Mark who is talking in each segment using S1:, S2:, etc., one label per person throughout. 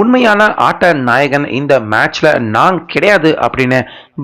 S1: உண்மையான ஆட்ட நாயகன் இந்த மேட்ச்ல நான் கிடையாது அப்படின்னு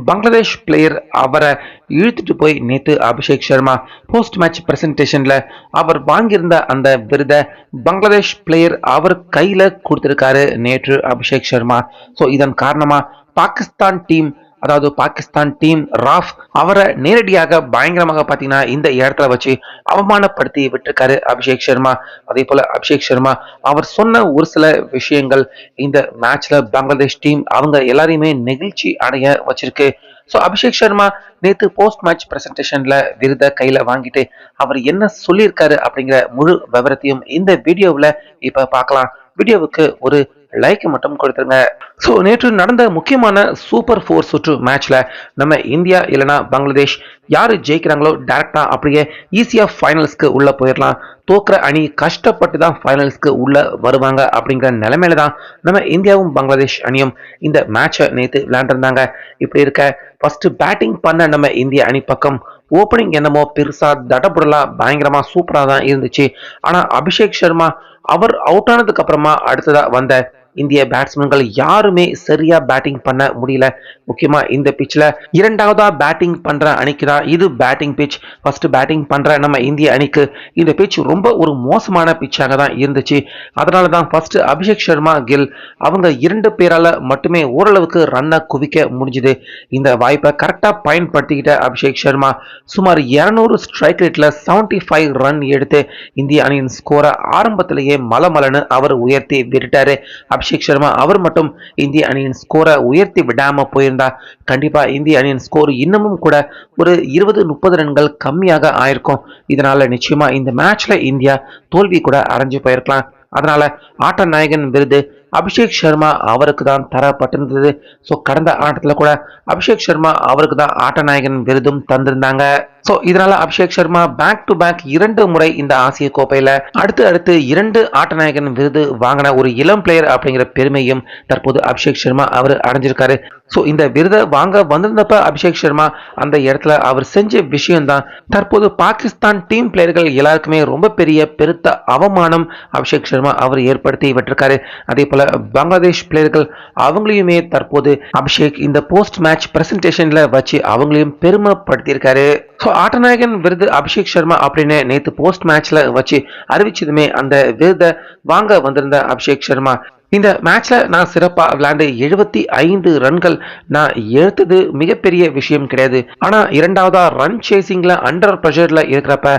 S1: பங்களாதேஷ் பிளேயர் அவரை இழுத்துட்டு போய் நேத்து அபிஷேக் சர்மா போஸ்ட் மேட்ச் பிரசன்டேஷன்ல அவர் வாங்கியிருந்த அந்த விருதை பங்களாதேஷ் பிளேயர் அவர் கையில கொடுத்திருக்காரு நேற்று அபிஷேக் சர்மா. ஸோ இதன் காரணமா பாகிஸ்தான் டீம் அதாவது பாகிஸ்தான் டீம் ராஃப் அவரை நேரடியாக பயங்கரமாக பார்த்தீங்கன்னா இந்த இடத்துல வச்சு அவமானப்படுத்தி விட்டுருக்காரு அபிஷேக் சர்மா. அதே போல அபிஷேக் சர்மா அவர் சொன்ன ஒரு சில விஷயங்கள் இந்த மேட்ச்ல பங்களாதேஷ் டீம் அவங்க எல்லாரையுமே நெகிழ்ச்சி அடைய வச்சிருக்கு. ஸோ அபிஷேக் சர்மா நேற்று போஸ்ட் மேட்ச் பிரசன்டேஷன்ல விருதை கையில வாங்கிட்டு அவர் என்ன சொல்லியிருக்காரு அப்படிங்கிற முழு விவரத்தையும் இந்த வீடியோவில் இப்போ பார்க்கலாம். வீடியோவுக்கு ஒரு லைக் மட்டும் கொடுத்துருங்க. ஸோ நேற்று நடந்த முக்கியமான சூப்பர் ஃபோர் சுற்று மேட்ச்ல நம்ம இந்தியா இல்லைனா பங்களாதேஷ் யாரு ஜெயிக்கிறாங்களோ டேரக்டா அப்படியே ஈஸியா ஃபைனல்ஸ்க்கு உள்ள போயிடலாம். தோக்குற அணி கஷ்டப்பட்டு தான் ஃபைனல்ஸ்க்கு உள்ள வருவாங்க அப்படிங்கிற நிலைமையில தான் நம்ம இந்தியாவும் பங்களாதேஷ் அணியும் இந்த மேட்சை நேற்று விளையாண்டுருந்தாங்க. இப்படி இருக்க ஃபர்ஸ்ட் பேட்டிங் பண்ண நம்ம இந்திய அணி பக்கம் ஓப்பனிங் என்னமோ பெருசா தடபுடலா பயங்கரமா சூப்பரா தான் இருந்துச்சு. ஆனா அபிஷேக் சர்மா அவர் அவுட் ஆனதுக்கு அப்புறமா அடுத்ததா வந்த இந்திய பேட்ஸ்மேன்கள் யாருமே சரியா பேட்டிங் பண்ண முடியல. முக்கியமா இந்த பிச்சில் இரண்டாவதா பேட்டிங் பண்ற அணிக்கு தான் இது பேட்டிங் பிச் ஃபர்ஸ்ட் பேட்டிங் பண்ற நம்ம இந்திய அணிக்கு இந்த பிச் ரொம்ப ஒரு மோசமான பிச்சாக தான் இருந்துச்சு. அதனால தான் ஃபர்ஸ்ட் அபிஷேக் சர்மா கில் அவங்க இரண்டு பேரால மட்டுமே ஓரளவுக்கு ரன்னை குவிக்க முடிஞ்சுது. இந்த வாய்ப்பை கரெக்டா பயன்படுத்திக்கிட்ட அபிஷேக் சர்மா சுமார் இருநூறு ஸ்ட்ரைக் ரேட்ல செவன்டி ஃபைவ் ரன் எடுத்து இந்திய அணியின் ஸ்கோரை ஆரம்பத்திலேயே மலமலன்னு அவர் உயர்த்தி விட்டுட்டாரு. அபிஷேக் சர்மா அவர் மட்டும் இந்திய அணியின் ஸ்கோரை உயர்த்தி விடாம போயிருந்தா கண்டிப்பாக இந்திய அணியின் ஸ்கோர் இன்னமும் கூட ஒரு இருபது முப்பது ரன்கள் கம்மியாக ஆயிருக்கும். இதனால நிச்சயமாக இந்த மேட்ச்ல இந்தியா தோல்வி கூட அடைஞ்சு போயிருக்கலாம். அதனால ஆட்ட நாயகன் விருது அபிஷேக் சர்மா அவருக்கு தான் தரப்பட்டிருந்தது. ஸோ கடந்த ஆட்டத்தில் கூட அபிஷேக் சர்மா அவருக்கு தான் ஆட்ட நாயகன் விருதும் தந்திருந்தாங்க. ஸோ இதனால Abhishek Sharma back to back இரண்டு முறை இந்த ஆசிய கோப்பையில அடுத்து அடுத்து இரண்டு ஆட்ட நாயகன் விருது வாங்கின ஒரு இளம் பிளேயர் அப்படிங்கிற பெருமையும் தற்போது அபிஷேக் சர்மா அவர் அடைஞ்சிருக்காரு. ஸோ இந்த விருதை வாங்க வந்திருந்தப்ப அபிஷேக் சர்மா அந்த இடத்துல அவர் செஞ்ச விஷயம் தான் தற்போது பாகிஸ்தான் டீம் பிளேயர்கள் எல்லாருக்குமே ரொம்ப பெரிய பெருத்த அவமானம் அபிஷேக் சர்மா அவர் ஏற்படுத்தி விட்டிருக்காரு. அதே போல பங்களாதேஷ் பிளேயர்கள் அவங்களையுமே தற்போது அபிஷேக் இந்த போஸ்ட் மேட்ச் பிரசன்டேஷன்ல வச்சு அவங்களையும் பெருமைப்படுத்தியிருக்காரு. ஸோ ஆட்டநாயகன் விருது அபிஷேக் சர்மா அப்படின்னு நேற்று போஸ்ட் மேட்ச்ல வச்சு அறிவிச்சதுமே அந்த விருதை வாங்க வந்திருந்த அபிஷேக் சர்மா. இந்த மேட்ச்ல நான் சிறப்பா விளையாண்டு எழுபத்தி ஐந்து ரன்கள் நான் எடுத்தது மிகப்பெரிய விஷயம் கிடையாது. ஆனா இரண்டாவதா ரன் சேசிங்ல அண்டர் ப்ரெஷர்ல இருக்கிறப்ப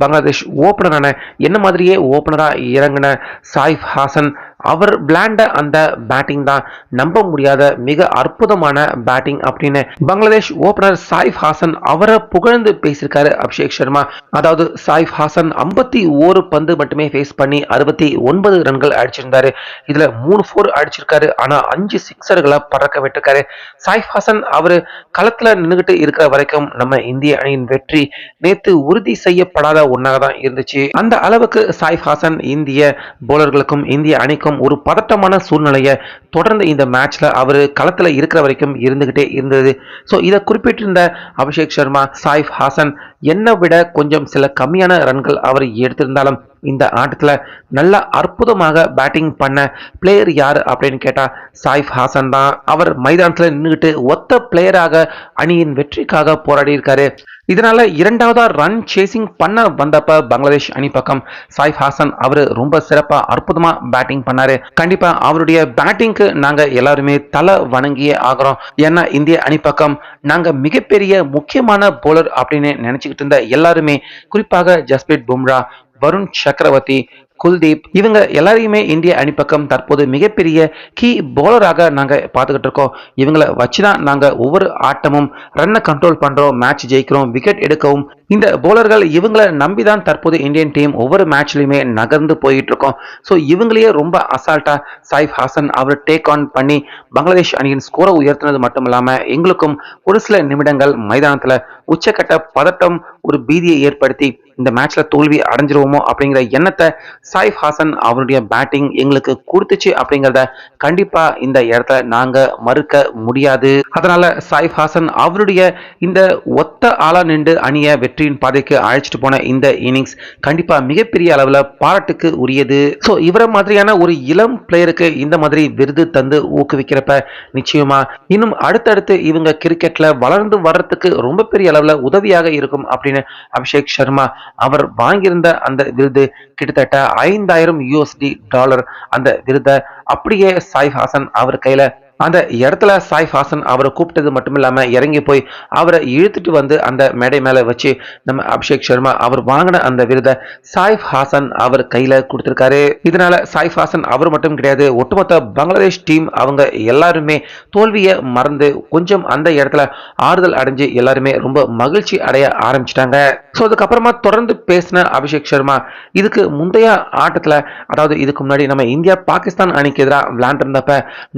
S1: பங்களாதேஷ் ஓப்பனரான என்ன மாதிரியே ஓபனரா இறங்கின சாயிஃப் ஹாசன் அவர் பிளாண்ட அந்த பேட்டிங் தான். நம்ப முடியாத மிக அற்புதமான பேட்டிங் அப்படின்னு பங்களாதேஷ் ஓபனர் சாயிஃப் ஹாசன் அவரை புகழ்ந்து பேசியிருக்காரு அபிஷேக் சர்மா. அதாவது சாயிஃப் ஹாசன் ஐம்பத்தி ஓரு பந்து மட்டுமே ஃபேஸ் பண்ணி அறுபத்தி ஒன்பது ரன்கள் அடிச்சிருந்தாரு. இதுல மூணு ஃபோர் அடிச்சிருக்காரு. ஆனா அஞ்சு சிக்ஸர்களை பறக்க விட்டுருக்காரு. சாயிஃப் ஹாசன் அவர் களத்துல நின்றுகிட்டு இருக்கிற வரைக்கும் நம்ம இந்திய அணியின் வெற்றி நேத்து உறுதி செய்யப்படாத ஒன்னாக தான் இருந்துச்சு. அந்த அளவுக்கு சாயிஃப் ஹாசன் இந்திய போலர்களுக்கும் இந்திய அணிக்கும் ஒரு பதட்டமான சூழ்நிலையை தொடர்ந்து இந்த மேட்ச்ல அவர் களத்தில் இருக்கிற வரைக்கும் இருந்துகிட்டே இருந்தது. ஸோ இதை குறிப்பிட்டிருந்த அபிஷேக் சர்மா சாயிஃப் ஹாசன் என்னை விட கொஞ்சம் சில கம்மியான ரன்கள் அவர் எடுத்திருந்தாலும் இந்த ஆட்டத்தில் நல்ல அற்புதமாக பேட்டிங் பண்ண பிளேயர் யார் அப்படின்னு கேட்டால் சாயிஃப் ஹாசன் தான். அவர் மைதானத்தில் நின்றுக்கிட்டு ஒத்த பிளேயராக அணியின் வெற்றிக்காக போராடி இருக்காரு. இதனால இரண்டாவதா ரன் சேசிங் பண்ண வந்தப்ப பங்களாதேஷ் அணி பக்கம் சாயிஃப் ஹாசன் அவர் ரொம்ப சிறப்பா அற்புதமா பேட்டிங் பண்ணாரு. கண்டிப்பா அவருடைய பேட்டிங்க்கு நாங்க எல்லாருமே தலை வணங்கியே ஆகிறோம். ஏன்னா இந்திய அணி பக்கம் நாங்க மிகப்பெரிய முக்கியமான போலர் அப்படின்னு நினச்சி இருந்த எல்லாருமே குறிப்பாக ஜஸ்பிரீத் பும்ரா வருண் சக்கரவர்த்தி குல்தீப் இவங்க எல்லாரையுமே இந்திய அணிப்பக்கம் தற்போது மிகப்பெரிய கீ போலராக நாங்க பார்த்துக்கிட்டு இருக்கோம். இவங்களை வச்சுதான் நாங்க ஒவ்வொரு ஆட்டமும் ரன்னை கண்ட்ரோல் பண்றோம் மேட்ச் ஜெயிக்கிறோம் விக்கெட் எடுக்கவும். இந்த போலர்கள் இவங்களை நம்பி தான் தற்போது இந்தியன் டீம் ஒவ்வொரு மேட்ச்லயுமே நகர்ந்து போயிட்டு இருக்கோம். ஸோ இவங்களையே ரொம்ப அசால்ட்டா சாயிஃப் ஹாசன் அவர் டேக் ஆன் பண்ணி பங்களாதேஷ் அணியின் ஸ்கோரை உயர்த்தினது மட்டும் இல்லாம எங்களுக்கும் ஒரு சில நிமிடங்கள் மைதானத்துல உச்சக்கட்ட பதட்டம் ஒரு பீதியை ஏற்படுத்தி இந்த மேட்ச்ல தோல்வி அடைஞ்சிருவோமோ அப்படிங்கிற எண்ணத்தை சாயிஃப் ஹாசன் அவருடைய பேட்டிங் எங்களுக்கு கொடுத்துச்சு அப்படிங்கிறத கண்டிப்பா இந்த இடத்துல நாங்க மறுக்க முடியாது. அதனால சாயிஃப் ஹாசன் அவருடைய இந்த ஒத்த ஆளா நின்று அணிய வெற்றியின் பாதைக்கு அழைச்சிட்டு போன இந்த இன்னிங்ஸ் கண்டிப்பா மிகப்பெரிய அளவுல பாராட்டுக்கு உரியது. ஸோ இவரை மாதிரியான ஒரு இளம் பிளேயருக்கு இந்த மாதிரி விருது தந்து ஊக்குவிக்கிறப்ப நிச்சயமா இன்னும் அடுத்தடுத்து இவங்க கிரிக்கெட்ல வளர்ந்து வர்றதுக்கு ரொம்ப பெரிய அளவுல உதவியாக இருக்கும் அப்படின்னு அபிஷேக் சர்மா அவர் வாங்கியிருந்த அந்த விருது கிட்டத்தட்ட ஐந்தாயிரம் யூஎஸ்டி டாலர் அந்த விருதை அப்படியே சாய் ஹாசன் அவர் கையில அந்த இடத்துல சாய் ஹாசன் அவரை கூப்பிட்டது மட்டும் இல்லாம இறங்கி போய் அவரை இழுத்துட்டு வந்து அந்த மேடை மேல வச்சு நம்ம அபிஷேக் சர்மா அவர் வாங்கின அந்த விருதை சாய் ஹாசன் அவர் கையில கொடுத்திருக்காரு. இதனால சாயிஃப் ஹாசன் அவர் மட்டும் கிடையாது ஒட்டுமொத்த பங்களாதேஷ் டீம் அவங்க எல்லாருமே தோல்வியை மறந்து கொஞ்சம் அந்த இடத்துல ஆறுதல் அடைஞ்சு எல்லாருமே ரொம்ப மகிழ்ச்சி அடைய ஆரம்பிச்சிட்டாங்க. ஸோ அதுக்கப்புறமா தொடர்ந்து பேசின அபிஷேக் சர்மா இதுக்கு முந்தைய ஆட்டத்தில் அதாவது இதுக்கு முன்னாடி நம்ம இந்தியா பாகிஸ்தான் அணிக்கு எதிராக விளையாண்டிருந்தப்ப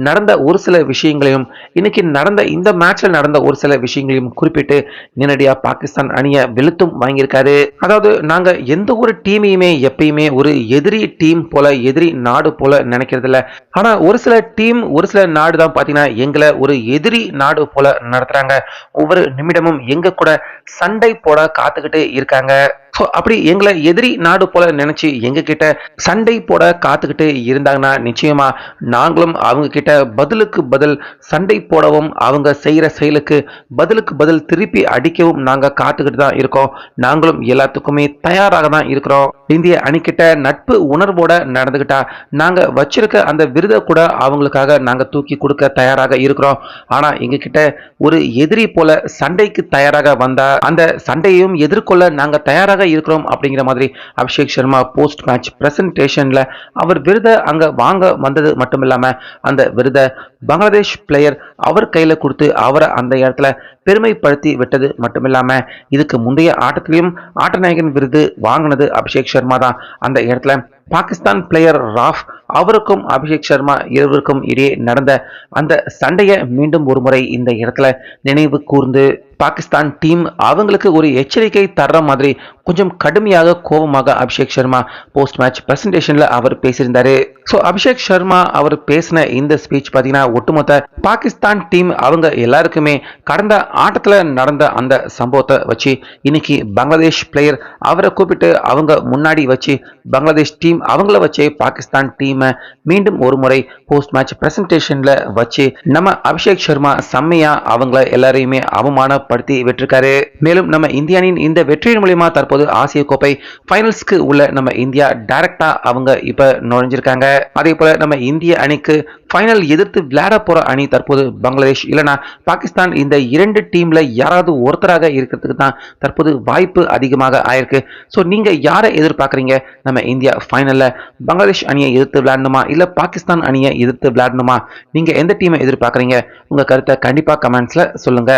S1: நடந்த ஒரு சில விஷயங்களையும் இன்னைக்கு நடந்த இந்த மேட்ச்சில் நடந்த ஒரு சில விஷயங்களையும் குறிப்பிட்டு நேரடியாக பாகிஸ்தான் அணியை வெளுத்தும் வாங்கியிருக்காரு. அதாவது நாங்கள் எந்த ஒரு டீமையுமே எப்பயுமே ஒரு எதிரி டீம் போல எதிரி நாடு போல நினைக்கிறது இல்லை. ஆனால் ஒரு சில டீம் ஒரு சில நாடு தான் பார்த்தீங்கன்னா எங்களை ஒரு எதிரி நாடு போல நடத்துகிறாங்க ஒவ்வொரு நிமிடமும் எங்க கூட சண்டை போட காத்துக்கிட்டு இருக்காங்க. ஸோ அப்படி எங்களை எதிரி நாடு போல நினைச்சு எங்ககிட்ட சண்டை போட காத்துக்கிட்டு இருந்தாங்கன்னா நிச்சயமா நாங்களும் அவங்க கிட்ட பதிலுக்கு பதில் சண்டை போடவும் அவங்க செய்கிற செயலுக்கு பதிலுக்கு பதில் திருப்பி அடிக்கவும் நாங்கள் காத்துக்கிட்டு தான் இருக்கோம். நாங்களும் எல்லாத்துக்குமே தயாராக தான் இருக்கிறோம். இந்திய அணிக்கிட்ட நட்பு உணர்வோட நடந்துக்கிட்டா நாங்கள் வச்சிருக்க அந்த விருதை கூட அவங்களுக்காக நாங்கள் தூக்கி கொடுக்க தயாராக இருக்கிறோம். ஆனால் எங்ககிட்ட ஒரு எதிரி போல சண்டைக்கு தயாராக வந்தால் அந்த சண்டையையும் எதிர்கொள்ள நாங்கள் தயாராக இருக்கிறோம் அப்படிங்கிற மாதிரி அபிஷேக் சர்மா போஸ்ட் மேட்ச் ப்ரெசன்டேஷனில் அவர் விருதை அங்க வாங்க வந்தது மட்டும் இல்லாம அந்த விருதை பங்களாதேஷ் பிளேயர் அவர் கையில கொடுத்து அவரை அந்த இடத்துல பெருமைப்படுத்தி விட்டது மட்டுமில்லாம இதுக்கு முந்தைய ஆட்டத்திலையும் ஆட்டநாயகன் விருது வாங்கினது அபிஷேக் சர்மா தான். அந்த இடத்துல பாகிஸ்தான் பிளேயர் ராஃப் அவருக்கும் அபிஷேக் சர்மா இருவருக்கும் இடையே நடந்த அந்த சண்டையை மீண்டும் ஒரு முறை இந்த இடத்துல நினைவு கூர்ந்து பாகிஸ்தான் டீம் அவங்களுக்கு ஒரு எச்சரிக்கை தர்ற மாதிரி கொஞ்சம் கடுமையாக கோபமாக அபிஷேக் சர்மா போஸ்ட் மேட்ச் பிரசன்டேஷனில் அவர் பேசியிருந்தாரு. ஸோ அபிஷேக் சர்மா அவர் பேசின இந்த ஸ்பீச் பார்த்தீங்கன்னா ஒட்டுமொத்த பாகிஸ்தான் டீம் அவங்க எல்லாருக்குமே கடந்த ஆட்டத்தில் நடந்த அந்த சம்பவத்தை வச்சு இன்னைக்கு பங்களாதேஷ் பிளேயர் அவரை கூப்பிட்டு அவங்க முன்னாடி வச்சு பங்களாதேஷ் டீம் அவங்கள வச்சே பாகிஸ்தான் டீமை மீண்டும் ஒரு முறை போஸ்ட் மேட்ச் பிரசன்டேஷனில் வச்சு நம்ம அபிஷேக் சர்மா செம்மையாக அவங்கள எல்லாரையுமே அவமான படுத்தி வெற்றிருக்காரு. மேலும் நம்ம இந்தியாவின் இந்த வெற்றியின் மூலியமா தற்போது ஆசிய கோப்பை ஃபைனல்ஸ்க்கு உள்ள நம்ம இந்தியா டைரக்டா அவங்க இப்ப நுழைஞ்சிருக்காங்க. அதே போல நம்ம இந்திய அணிக்கு ஃபைனல் எதிர்த்து விளையாட போற அணி தற்போது பங்களாதேஷ். இல்லைனா பாகிஸ்தான் இந்த இரண்டு டீம்ல யாராவது ஒருத்தராக இருக்கிறதுக்கு தான் தற்போது வாய்ப்பு அதிகமாக ஆயிருக்கு. ஸோ நீங்க யாரை எதிர்பார்க்குறீங்க? நம்ம இந்தியா ஃபைனல்ல பங்களாதேஷ் அணியை எதிர்த்து விளையாடணுமா? இல்லை பாகிஸ்தான் அணியை எதிர்த்து விளையாடணுமா? நீங்க எந்த டீமை எதிர்பார்க்குறீங்க? உங்க கருத்தை கண்டிப்பா கமெண்ட்ஸ்ல சொல்லுங்க.